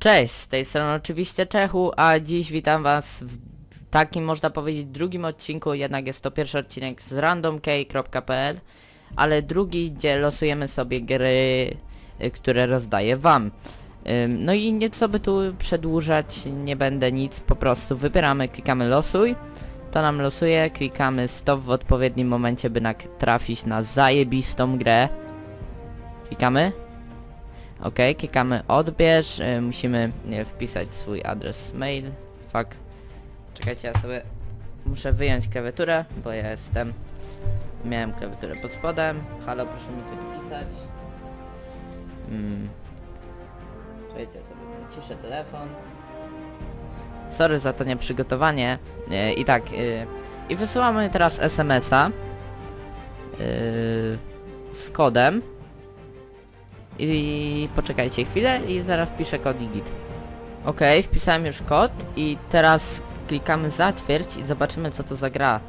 Cześć, z tej strony oczywiście Czechu, a dziś witam was w takim można powiedzieć drugim odcinku, jednak jest to pierwszy odcinek z randomk.pl, ale drugi, gdzie losujemy sobie gry, y, które rozdaję wam. No i nieco by tu przedłużać, nie będę nic, po prostu wybieramy, klikamy losuj, to nam losuje, klikamy stop w odpowiednim momencie, by trafić na zajebistą grę. Klikamy? Ok, klikamy odbierz, y, musimy wpisać swój adres mail, fuck. Czekajcie, ja sobie muszę wyjąć klawiaturę, bo ja jestem, miałem klawiaturę pod spodem, halo proszę mi tu pisać. Mm. Czekajcie, ja sobie ciszę telefon. Sorry za to nieprzygotowanie. Y, I tak, y, i wysyłamy teraz SMS-a y, z kodem. I poczekajcie chwilę i zaraz wpiszę kod i git. Ok, wpisałem już kod i teraz klikamy zatwierdź i zobaczymy co to za gra.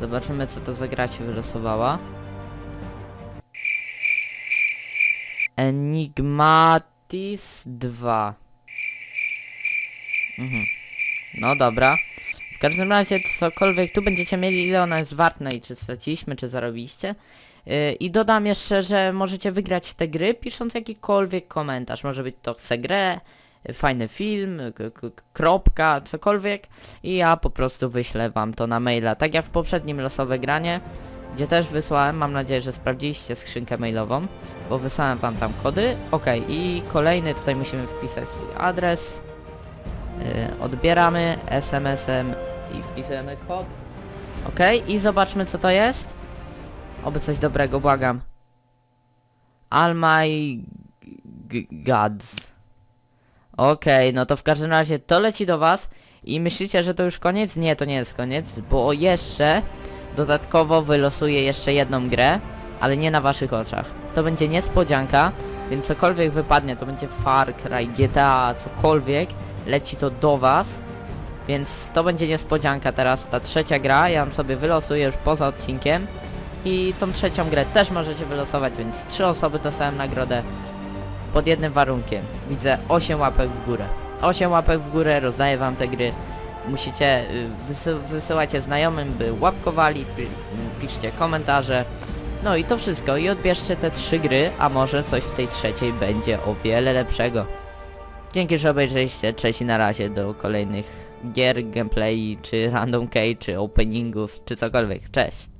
Zobaczymy co to za gra się wylosowała. Enigmatis 2. Mhm. No dobra. W każdym razie cokolwiek tu będziecie mieli ile ona jest warta i czy straciliśmy, czy zarobiliście. Yy, I dodam jeszcze, że możecie wygrać te gry pisząc jakikolwiek komentarz. Może być to chcę grę, y, fajny film, kropka, cokolwiek. I ja po prostu wyślę wam to na maila. Tak jak w poprzednim losowe granie, gdzie też wysłałem, mam nadzieję, że sprawdziliście skrzynkę mailową, bo wysłałem wam tam kody. Ok, i kolejny tutaj musimy wpisać swój adres. Yy, odbieramy SMS-em i wpisujemy kod. Ok, i zobaczmy co to jest. Oby coś dobrego, błagam. All my gods. Okej, no to w każdym razie to leci do was i myślicie, że to już koniec? Nie, to nie jest koniec, bo jeszcze dodatkowo wylosuję jeszcze jedną grę, ale nie na waszych oczach. To będzie niespodzianka, więc cokolwiek wypadnie, to będzie Far Cry, GTA, cokolwiek, leci to do was. Więc to będzie niespodzianka teraz, ta trzecia gra, ja ją sobie wylosuję już poza odcinkiem. I tą trzecią grę też możecie wylosować, więc trzy osoby dostają nagrodę pod jednym warunkiem. Widzę 8 łapek w górę. 8 łapek w górę, rozdaję wam te gry. Musicie, y, wysy wysyłajcie znajomym, by łapkowali, pi piszcie komentarze. No i to wszystko. I odbierzcie te trzy gry, a może coś w tej trzeciej będzie o wiele lepszego. Dzięki, że obejrzeliście. Cześć i na razie do kolejnych gier, gameplay, czy random key, czy openingów, czy cokolwiek. Cześć!